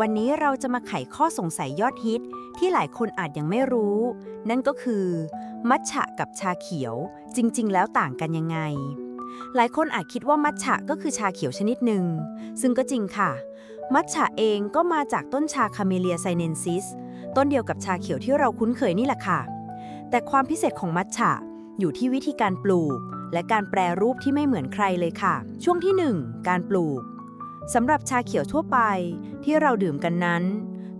วันนี้เราจะมาไขข้อสงสัยยอดฮิตที่หลายคนอาจยังไม่รู้ นั่นก็คือ มัทฉะกับชาเขียวจริง ๆ แล้วต่างกันยังไง หลายคนอาจคิดว่ามัทฉะก็คือชาเขียวชนิดหนึ่ง ซึ่งก็จริงค่ะ มัทฉะเองก็มาจากต้นชาคาเมเลียไซเนนซิส ต้นเดียวกับชาเขียวที่เราคุ้นเคยนี่แหละค่ะ แต่ความพิเศษของมัทฉะอยู่ที่วิธีการปลูก และการแปรรูปที่ไม่เหมือนใครเลยค่ะ ช่วงที่ 1 การปลูก สำหรับชาเขียวทั่วไปที่เราดื่มกันนั้น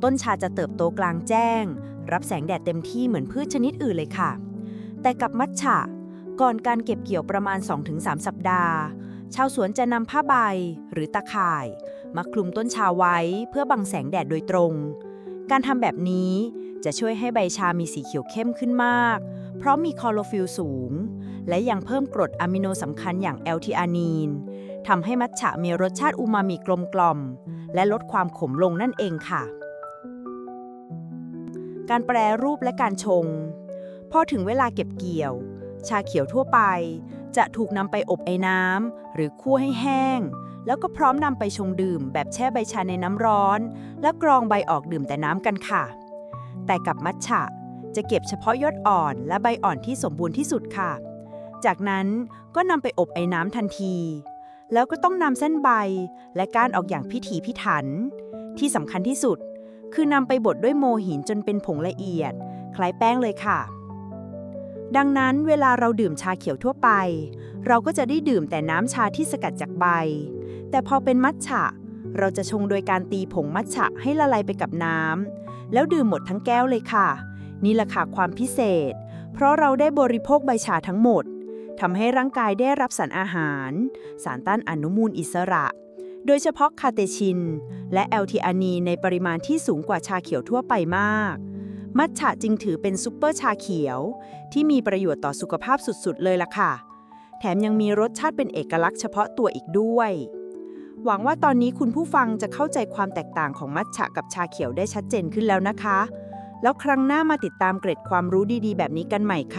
ต้นชาจะเติบโตกลางแจ้ง รับแสงแดดเต็มที่เหมือนพืชชนิดอื่นเลยค่ะ แต่กับมัทฉะก่อนการเก็บเกี่ยวประมาณ 2-3 สัปดาห์ ชาวสวนจะนำผ้าใบหรือตะข่าย มาคลุมต้นชาไว้เพื่อบังแสงแดดโดยตรง การทำแบบนี้จะช่วยให้ใบชามีสีเขียวเข้มขึ้นมาก เพราะมีคลอโรฟิลสูง และยังเพิ่มกรดอะมิโนสำคัญอย่างแอลทีอานีน ทำให้มัทฉะมีรสชาติอูมามิกลมกล่อม และลดความขมลงนั่นเองค่ะ การแปรรูปและการชง พอถึงเวลาเก็บเกี่ยว ชาเขียวทั่วไป จะถูกนำไปอบไอ้น้ำหรือคั่วให้แห้ง แล้วก็พร้อมนำไปชงดื่ม แบบแช่ใบชาในน้ำร้อน แล้วกรองใบออกดื่มแต่น้ำกันค่ะ แต่กับมัทฉะจะเก็บเฉพาะยอดอ่อนและใบอ่อนที่สมบูรณ์ที่สุดค่ะ จากนั้นก็นำไปอบไอ้น้ำทันที แล้วก็ต้องนำเส้นใบและก้านออกอย่างพิถีพิถัน ที่สำคัญที่สุด คือนำไปบดด้วยโมหินจนเป็นผงละเอียด คล้ายแป้งเลยค่ะ ดังนั้นเวลาเราดื่มชาเขียวทั่วไป เราก็จะได้ดื่มแต่น้ำชาที่สกัดจากใบ แต่พอเป็นมัทฉะ เราจะชงโดยการตีผงมัทฉะให้ละลายไปกับน้ำแล้วดื่มหมดทั้งแก้วเลยค่ะ นี่แหละค่ะความพิเศษ เพราะเราได้บริโภคใบชาทั้งหมด ทำให้ร่างกายได้รับสารอาหาร สารต้านอนุมูลอิสระ โดยเฉพาะคาเตชิน และแอลทีอานีในปริมาณที่สูงกว่าชาเขียวทั่วไปมาก มัทฉะจึงถือเป็นซุปเปอร์ชาเขียว ที่มีประโยชน์ต่อสุขภาพสุดๆ เลยล่ะค่ะ แถมยังมีรสชาติเป็นเอกลักษณ์เฉพาะตัวอีกด้วย หวังว่าตอนนี้คุณผู้ฟังจะเข้าใจความแตกต่างของมัทฉะกับชาเขียวได้ชัดเจนขึ้นแล้วนะคะ แล้วครั้งหน้ามาติดตามเกร็ดความรู้ดีๆ แบบนี้กันใหม่ค่ะ